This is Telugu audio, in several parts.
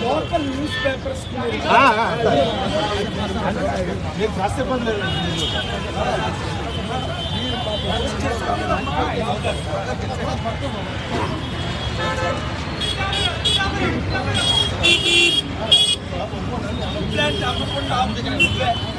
లోకల్ న్యూస్ పేపర్స్ మీకు కాస్త ఇబ్బంది లేదు ఇట్లాంటి అమ్మకుండా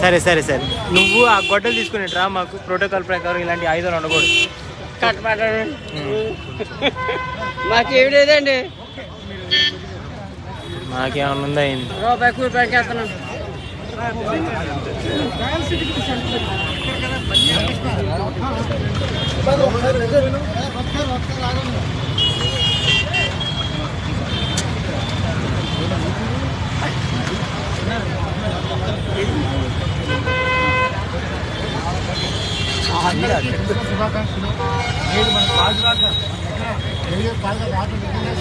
సరే సరే సరే. నువ్వు ఆ గొడ్డలు తీసుకుని రా మాకు ప్రోటోకాల్ ప్రకారం ఇలాంటి ఆయుధాలు ఉండకూడదు. కట్టబడ్డాడు మాకేమి లేదండి. మాకేమన్నా ఉందా రూపాయి కూలి పనికి వెళ్తున్నాం శుభాకాంక్షలు. నేడు మన రాజురాట తెలియ పాలన రాజు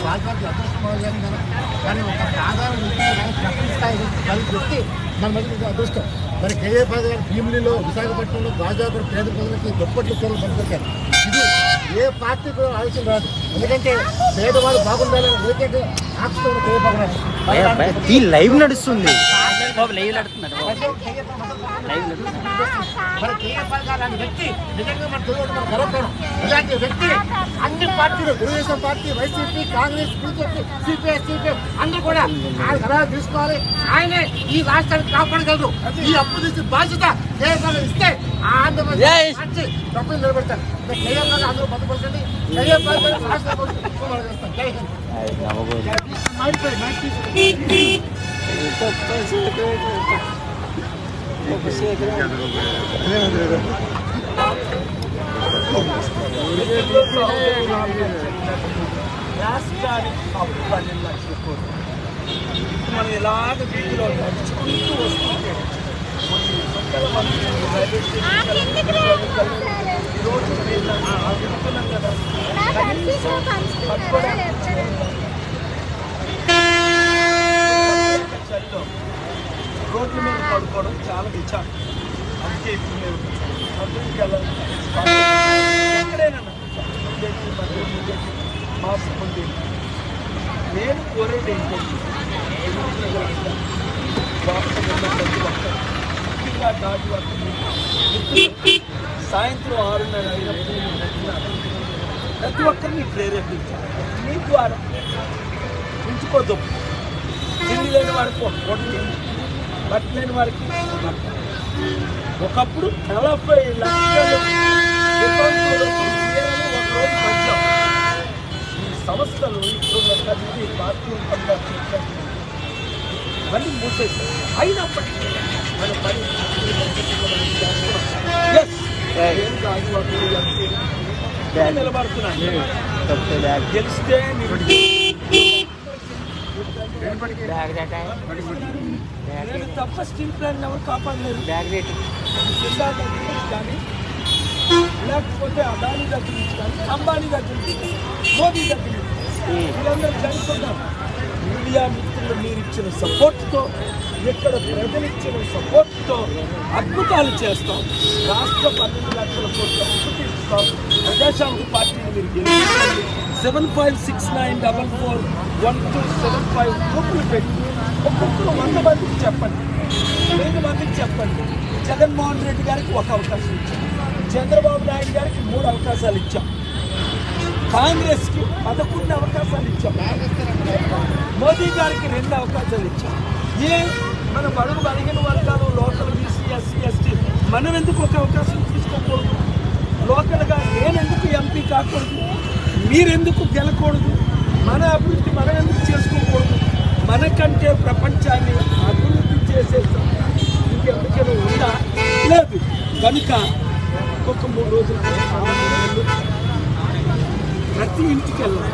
రాజురాట అదృష్టం కానీ ఒక సాధారణ వ్యక్తి ప్రపంచ స్థాయి కలిసి వ్యక్తి మన మధ్య అదృష్టం. మరి కేఏ పాద గారి భీమిలిలో విశాఖపట్నంలో గాజాపురం పేద ప్రజలకి దుప్పట్లు చీరలు పంపించారు. ఇది ఏ పార్టీ కూడా ఆలోచన రాదు. ఎందుకంటే పేదవాళ్ళు బాగుండాలని ఏకైక ఆక్షిస్తున్న కేఏ పాద గారు. ఈ లైవ్ నడుస్తుంది. పాల్ గారు లాంటి వ్యక్తి అన్ని పార్టీలు Telugu Desam party YCP Congress BJP CPI CPM అందరూ కూడా ఆయన సలహా తీసుకోవాలి? ఆయనే ఈ రాష్ట్రాన్ని కాపాడగలరు. ఈ అప్పు తీసి బాధ్యత పాల్ ఇస్తే ఆ ఆంధ్రప్రదేశ్ తప్పులు నిలబెడతారు. పాల్ అందరూ రాష్ట్ర ప్రభుత్వం చేస్తాం జై హింద్ మాడిపోయి మాడి రాష్ట్రానికి అప్పు పన్నెండు లక్షల కోట్లు మనం ఇలాగ వీధిలో నడుచుకుంటూ వస్తుంటే కొన్ని వందల మంది రైల్వే స్టేషన్ ఈరోజు వీళ్ళ అనుకున్నాం కదా చలిలో రోడ్ల మీద పడుకోవడం చాలా విచారం. అందుకే ఇప్పుడు మేము మందులకు వెళ్ళాలి. ఎక్కడైనా ముందేసి మధ్య నేను కోరేది ఏంటంటే ముఖ్యంగా దాటి వర్క్ సాయంత్రం ఆరున్నర అయినప్పుడు ప్రతి ఒక్కరిని ప్రేరేపించాలి. మీ ద్వారా ఉంచుకోదు. తిండి లేని వారికి ఒక పూట తిండి బట్ట లేని వారికి. ఒకప్పుడు నలభై లక్షలు పంచాం. ఈ సంస్థలు ఇప్పుడున్న కలిసి పనులు మళ్ళీ మూసేసారు అయినప్పటికీ మన పని నిలబడుతున్నాను గెలిస్తే నేను తప్ప స్టీల్ ప్లాంట్ ఎవరు నుంచి కానీ లేకపోతే అదాని దగ్గర నుంచి కానీ అంబానీ దగ్గర నుంచి మోదీ దగ్గర నుంచి వీళ్ళందరూ చనిపోతారు. మీడియా మిత్రులు మీరు ఇచ్చిన సపోర్ట్తో ఇక్కడ ప్రజలు ఇచ్చిన సపోర్ట్తో అద్భుతాలు చేస్తాం. రాష్ట్ర పన్నెండు లక్షల కోట్ల ప్రజాశాంతి పార్టీని మీరు గెలిపించండి. Seven five six nine double four one two seven five గ్రూపులు పెట్టి ఒక్కొక్కరు వంద మందికి చెప్పండి. వెయ్యి మందికి చెప్పండి. జగన్మోహన్ రెడ్డి గారికి ఒక అవకాశం ఇచ్చాం. చంద్రబాబు నాయుడు గారికి మూడు అవకాశాలు ఇచ్చాం. కాంగ్రెస్కి పదకొండు అవకాశాలు ఇచ్చాం. మోదీ గారికి రెండు అవకాశాలు ఇచ్చాం. ఏ మన బడుగు బలిగిన వర్గాలు లోకల్ బీసీ ఎస్సీ ఎస్టీ మనం ఎందుకు ఒక అవకాశం తీసుకోకూడదు లోకల్గా నేనెందుకు ఎంపీ కాకూడదు? మీరెందుకు గెలకూడదు? మన అభివృద్ధి మనం ఎందుకు చేసుకోకూడదు? మనకంటే ప్రపంచాన్ని అభివృద్ధి చేసే ఇంకెందుకైనా ఉందా? లేదు. కనుక ఒక మూడు రోజులు ప్రతి ఇంటికి వెళ్ళాలి.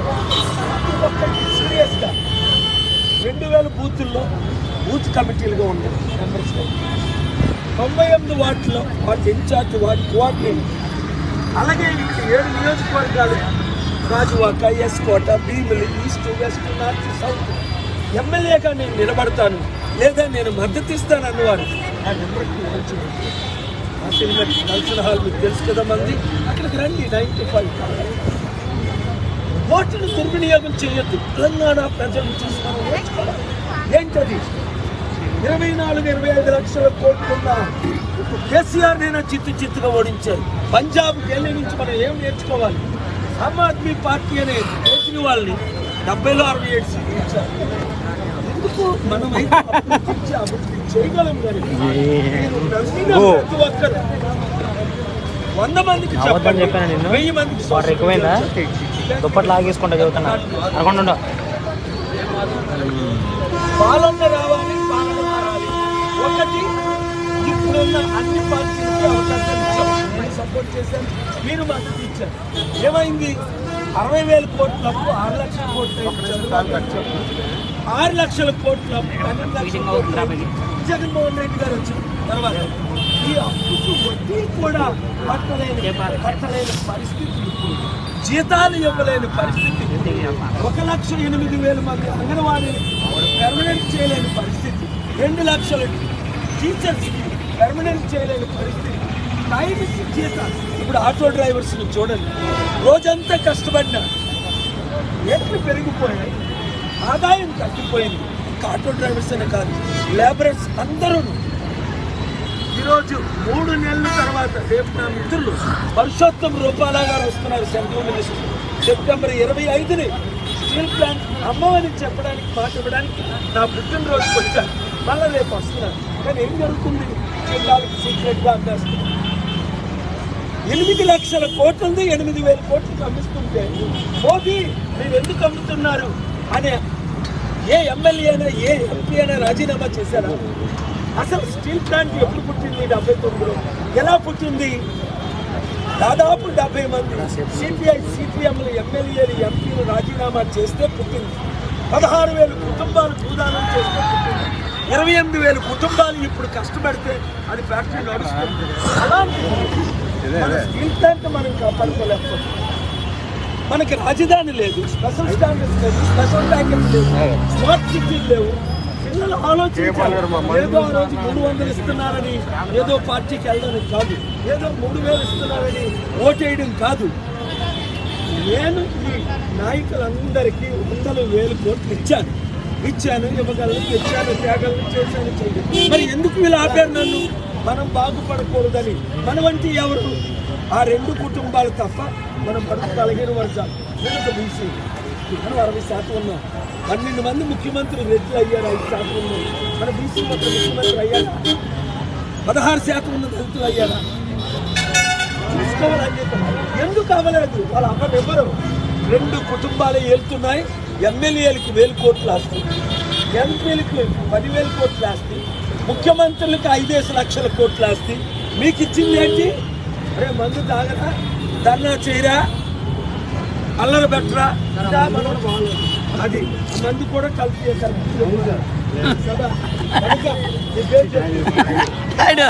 రెండు వేల బూతుల్లో బూత్ కమిటీలుగా ఉన్నాయి మెంబర్స్ తొంభై ఎనిమిది వాటిలో వాటి ఇన్ఛార్జ్ వాటి కోఆర్డినేటర్. అలాగే ఇక్కడ ఏడు నియోజకవర్గాలు రాజువాక S Kota Bhimili east west north south. ఎమ్మెల్యేగా నేను నిలబడతాను. లేదా నేను మద్దతు ఇస్తాను అన్నవారు. ఆ నెంబర్కి వచ్చి ఆ సినిమా కల్చర్ హాల్ మీకు తెలుసు కదా మంది. అక్కడికి రండి నైంటీ ఫైవ్. ఓటును దుర్వినియోగం చేయొద్దు. తెలంగాణ ప్రజలు చూసి మనం నేర్చుకోవాలి. ఏంటది? ఇరవై నాలుగు ఇరవై ఐదు లక్షల కోట్లున్న కేసీఆర్ నేను చిత్తు చిత్తుగా ఓడించారు పంజాబ్ ఢిల్లీ నుంచి మనం ఏం నేర్చుకోవాలి? ఆమ్ ఆద్మీ పార్టీ అనే కేజ్రీవాల్ని డెబ్బైలో అరవై ఏడు సీట్లు ఇచ్చారు. ఎందుకు మనం చేయగలం కానీ. ప్రతి ఒక్కరు వంద మందికి చెప్పండి. చెప్పానా నిన్ను? వెయ్యి మందికి వాటర్ ఎక్కువైందా? దుప్పట్లు లాగేసుకుంటా చదువుతున్నా అనుకుండా ఉండు. పాలన రావాలి పాలన మారాలి. ఒకటి ఇప్పుడున్న అన్ని పార్టీలకి అవకాశం నేను సపోర్ట్ చేశాను మీరు మద్దతు ఇచ్చారు. ఏమైంది? అరవై వేల కోట్ల అప్పు ఆరు లక్షల కోట్లు. ఆరు లక్షల కోట్ల జగన్మోహన్ రెడ్డి గారు వచ్చిన తర్వాత ఈ అప్పుకు వడ్డీ కూడా కట్టలేని కట్టలేని పరిస్థితి ఇప్పుడు. జీతాలు ఇవ్వలేని పరిస్థితి ఒక లక్ష ఎనిమిది వేల మంది అంగన్వాడీ పెర్మనెంట్ చేయలేని పరిస్థితి. రెండు లక్షల టీచర్స్ పెర్మనెంట్ చేయలేని పరిస్థితి. టైం జీతాలు ఇప్పుడు ఆటో డ్రైవర్స్ని చూడండి. రోజంతా కష్టపడినా రేట్లు పెరిగిపోయాయి ఆదాయం తగ్గిపోయింది. ఆటో డ్రైవర్స్ అనే కాదు లేబరర్స్ అందరూ. ఈరోజు మూడు నెలల తర్వాత రేపు నా మిత్రులు పరుషోత్తం రూపాలా గారు వస్తున్నారు సెంట్రల్ మినిస్టర్. సెప్టెంబర్ ఇరవై ఐదుని స్టీల్ ప్లాంట్ అమ్మవని చెప్పడానికి మాట ఇవ్వడానికి నా పుట్టినరోజుకి వచ్చాను మళ్ళీ రేపు వస్తున్నారు. కానీ ఏం జరుగుతుంది? జిల్లాలకు సీక్రెట్గా అమ్మేస్తున్నారు ఎనిమిది లక్షల కోట్లది ఎనిమిది వేల కోట్లు అమ్మిస్తుంటే మోదీ మీరు ఎందుకు అమ్ముతున్నారు? అనే ఏ ఎమ్మెల్యే అయినా ఏ ఎంపీ అయినా రాజీనామా చేశారా? అసలు స్టీల్ ప్లాంట్ ఎప్పుడు పుట్టింది డెబ్బై తొమ్మిదిలో? ఎలా పుట్టింది? దాదాపు డెబ్బై మంది సిపిఐ సిపిఎంలు ఎమ్మెల్యేలు ఎంపీలు రాజీనామా చేస్తే పుట్టింది. పదహారు వేల కుటుంబాలు భూదానం చేస్తే పుట్టింది. ఇరవై ఎనిమిది వేల కుటుంబాలు ఇప్పుడు కష్టపడితే అది ఫ్యాక్టరీ నడుస్తుంది. అలాంటి స్టీల్ ప్లాంట్ మనం కాపాడుకోలేకపోతున్నాం. మనకి రాజధాని లేదు స్పెషల్ స్టాండర్డ్స్ లేదు స్పెషల్ ప్యాకెట్ లేవు స్మార్ట్ సిటీలు లేవు. పిల్లలు ఆలోచించాలి. ఏదో ఆ రోజు మూడు వందలు ఇస్తున్నారని ఏదో పార్టీకి వెళ్ళడానికి కాదు. ఏదో మూడు వేలు ఇస్తున్నారని ఓటేయడం కాదు. నేను ఈ నాయకులందరికీ వందల వేలు కోట్లు ఇచ్చాను. ఇచ్చాను ఇవ్వగలను తెచ్చాను త్యాగాలను చేశాను మరి ఎందుకు వీళ్ళు ఆపారు నన్ను? మనం బాగుపడకూడదని. మన వంటి ఎవరు? ఆ రెండు కుటుంబాలు తప్ప మనం బడుగు కలిగిన వర్గాలు నేను బీసీ. మనం అరవై శాతం ఉన్నాం. పన్నెండు మంది ముఖ్యమంత్రులు రెడ్లు అయ్యారు ఐదు శాతం ఉన్నారు మన బీసీ మొత్తం ముఖ్యమంత్రి అయ్యారు? పదహారు శాతం ఉన్న దళితులు అయ్యారా? తీసుకోవాలని చెప్పారు. ఎందుకు అవ్వలేదు? వాళ్ళ అమ్మ ఎవ్వరు రెండు కుటుంబాలే వెళ్తున్నాయి ఎమ్మెల్యేలకు వేలు కోట్లు ఆస్తి. ఎంపీలకు పదివేల కోట్లు ఆస్తి. ముఖ్యమంత్రులకు ఐదేసి లక్షల కోట్లు ఆస్తి. మీకు ఇచ్చింది ఏంటి? అరే మందు తాగరా? ధర్నా చేయరా? అల్లరి పెట్టరా? అది. మందు కూడా కలిపి రా, రా, రా.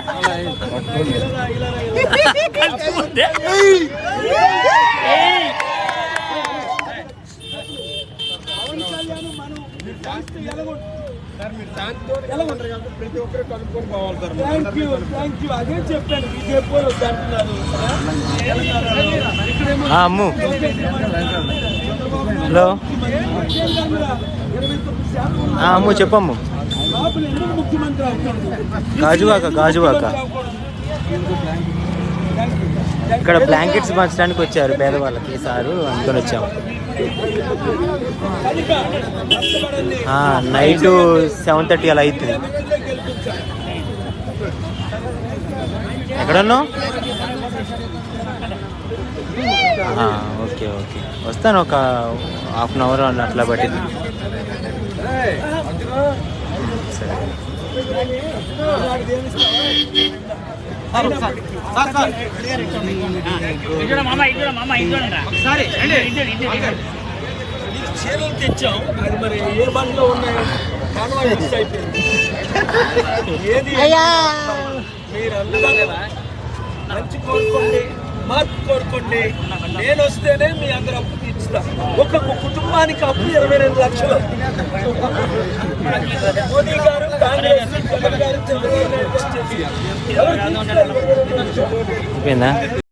పవన్ కళ్యాణ్ మనం ప్రతి ఒక్కరు కనుక్కొని పోవాలి sir. Thank you thank you అదే చెప్పాను బీజేపీ వాళ్ళు వద్దంటున్నారు ఇక్కడేమో ఆ, అమ్ము. హలో. అమ్ము చెప్పమ్ము. గాజువాక, గాజువాక. ఇక్కడ బ్లాంకెట్స్ పంచడానికి వచ్చారు పేదవాళ్ళకి సారు అందుకొని వచ్చాము. నైట్ సెవెన్ థర్టీ అలా అవుతుంది ఎక్కడన్నావు? Okay okay. వస్తాను ఒక హాఫ్ అన్ అవర్ అట్లా పట్టింది సరే. చీరలు తెచ్చాం అది మరి ఏ బండ్లో ఉన్నాయో మిస్ అయిపోయింది ఏది? మీరు అందరూ మంచి కోరుకోండి మార్పు కోరుకోండి. నేను వస్తేనే మీ అందరూ అప్పు తీర్చుతా ఒక్కొక్క కుటుంబానికి అప్పు ఇరవై రెండు లక్షలు. మోదీ గారు కాంగ్రెస్ జగన్ గారు చంద్రబాబు నాయుడు ఎవరు